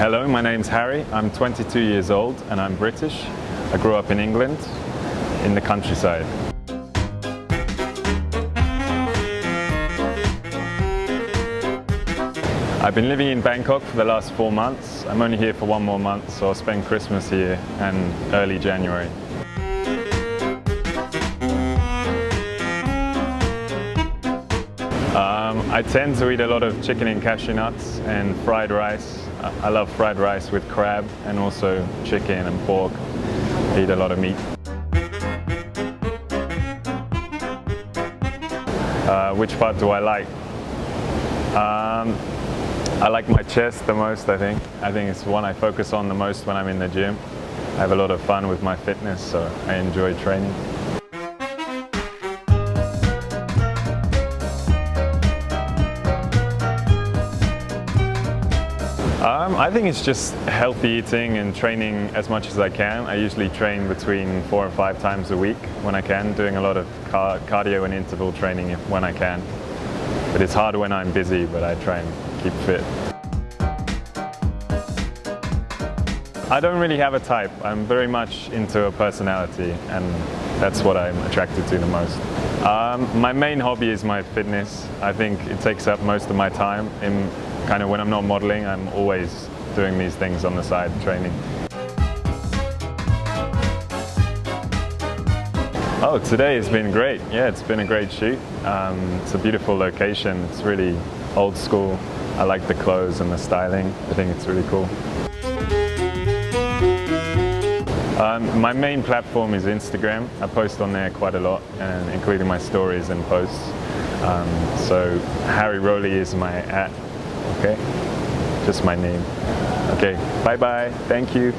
Hello, my name's Harry. I'm 22 years old and I'm British. I grew up in England, in the countryside. I've been living in Bangkok for the last four months. I'm only here for one more month, so I'll spend Christmas here and early January. Um, I tend to eat a lot of chicken and cashew nuts and fried rice. I love fried rice with crab and also chicken and pork. I eat a lot of meat. Uh, which part do I like? Um, I like my chest the most, I think. I think it's one I focus on the most when I'm in the gym. I have a lot of fun with my fitness, so I enjoy training. Um, I think it's just healthy eating and training as much as I can. I usually train between four and five times a week when I can, doing a lot of car- cardio and interval training when I can. But it's hard when I'm busy, but I try and keep fit. I don't really have a type. I'm very much into a personality, and that's what I'm attracted to the most. Um, my main hobby is my fitness. I think it takes up most of my time. In kind of when I'm not modeling, I'm always doing these things on the side, training. Oh, today has been great. Yeah, it's been a great shoot. Um, it's a beautiful location. It's really old school. I like the clothes and the styling. I think it's really cool. Um, my main platform is Instagram. I post on there quite a lot, and including my stories and posts. Um, so Harry Rowley is my at. Okay, just my name. Okay, bye bye. Thank you.